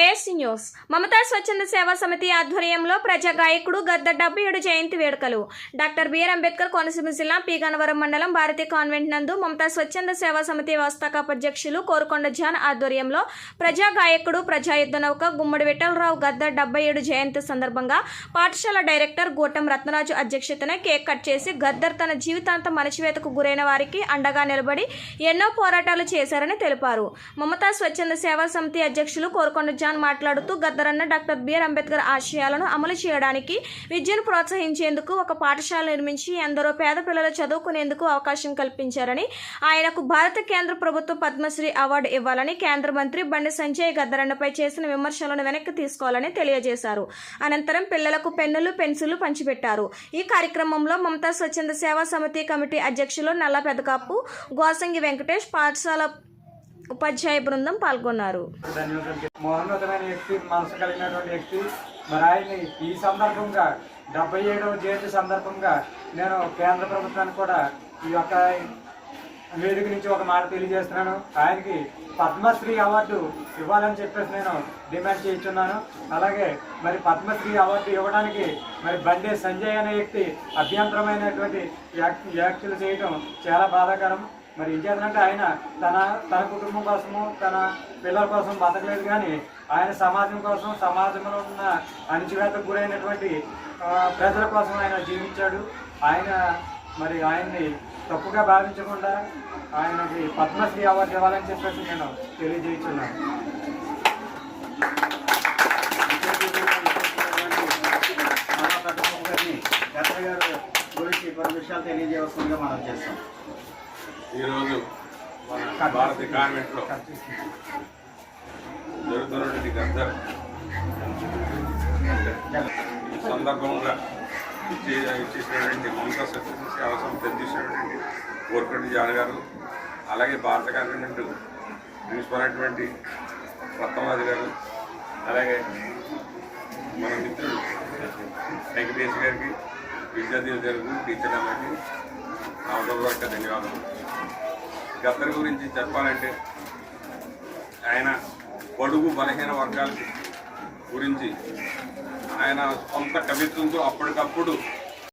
AC news Mamata స్వచ్ఛంద సేవా సమితి ఆధ్వర్యంలో ప్రజా గాయకుడు గద్ద డెబ్బై ఏడు జయంతి వేడుకలు. డాక్టర్ బిఆర్ అంబేద్కర్ కోనసీమ జిల్లా పీగనవరం మండలం భారతీయ కాన్వెంట్ నందు మమతా స్వచ్ఛంద సేవా సమితి వ్యవస్థాపక అధ్యక్షులు కోరుకొండ జాన్ ఆధ్వర్యంలో ప్రజా గాయకుడు ప్రజాయుద్ధ నౌక గుమ్మడి విఠలరావు గద్ద డెబ్బై ఏడు జయంతి సందర్భంగా పాఠశాల డైరెక్టర్ గోటం రత్నరాజు అధ్యక్షతన కేక్ కట్ చేసి గద్దర్ తన జీవితాంతం మణచివేతకు గురైన వారికి అండగా నిలబడి ఎన్నో పోరాటాలు చేశారని తెలిపారు. మమతా స్వచ్ఛంద సేవా సమితి అధ్యక్షులు కోరుకొండ జాన్ మాట్లాడుతూ గద్దరన్న డాక్టర్ బిఆర్ అంబేద్కర్ ఆశయాలను అమలు చేయడానికి విద్యను ప్రోత్సహించేందుకు ఒక పాఠశాల నిర్మించి ఎందరో పేద పిల్లలు చదువుకునేందుకు అవకాశం కల్పించారని ఆయనకు భారత కేంద్ర ప్రభుత్వ పద్మశ్రీ అవార్డు ఇవ్వాలని కేంద్ర మంత్రి బండి సంజయ్ గద్దరన్నపై చేసిన విమర్శలను వెనక్కి తీసుకోవాలని తెలియజేశారు. అనంతరం పిల్లలకు పెన్నులు పెన్సిళ్ళు పంచిపెట్టారు. ఈ కార్యక్రమంలో మమతా స్వచ్ఛంద సేవా సమితి కమిటీ అధ్యక్షులు నల్ల పెదకాపు గోసంగి వెంకటేష్ పాఠశాల ఉపాధ్యాయ బృందం పాల్గొన్నారు. ధన్యవాదాలు వ్యక్తి మనసు కలిగినటువంటి వ్యక్తి. మరి ఆయన్ని ఈ సందర్భంగా డెబ్బై ఏడవ జయంతి సందర్భంగా నేను కేంద్ర ప్రభుత్వానికి కూడా ఈ యొక్క వేదిక నుంచి ఒక మాట తెలియజేస్తున్నాను. ఆయనకి పద్మశ్రీ అవార్డు ఇవ్వాలని చెప్పేసి నేను డిమాండ్ చేస్తున్నాను. అలాగే మరి పద్మశ్రీ అవార్డు ఇవ్వడానికి మరి బండే సంజయ్ అనే వ్యక్తి అభ్యంతరమైనటువంటి వ్యాక్- వ్యాఖ్యలు చేయడం చాలా బాధాకరం. మరి ఏం చేద్దంటే ఆయన తన తన కుటుంబం కోసము తన పిల్లల కోసం బతకలేదు కానీ ఆయన సమాజం కోసం సమాజంలో ఉన్న అణచివేతకు గురైనటువంటి ప్రజల కోసం ఆయన జీవించాడు. ఆయన మరి ఆయన్ని తప్పుగా భావించకుండా ఆయనకి పద్మశ్రీ అవార్డు ఇవ్వాలని చెప్పేసి నేను తెలియజేస్తున్నాను. గారు గురించి కొన్ని విషయాలు తెలియజేయవలసిందిగా మనం చేస్తాం. ఈరోజు మన భారతీయ కాన్వెంట్లో జరుగుతున్నటువంటి గద్దర్ ఈ సందర్భంగా ఇచ్చే ఇచ్చేసినటువంటి మమతా సత్యశ్రీ సేవా సంస్థ అధ్యక్షుడైనటువంటి కోరుకొండ జాన్ గారు అలాగే భారత కాన్వెంట్ ప్రిన్సిపల్ అయినటువంటి రత్నవాది గారు అలాగే మన మిత్రుడు వెంకటేష్ గారికి విద్యార్థులు గారికి టీచర్ నా హృదయపూర్వక ధన్యవాదాలు. గద్దర్ గురించి చెప్పాలంటే ఆయన బడుగు బలహీన వర్గాల గురించి ఆయన సొంత కవిత్వంతో అప్పటికప్పుడు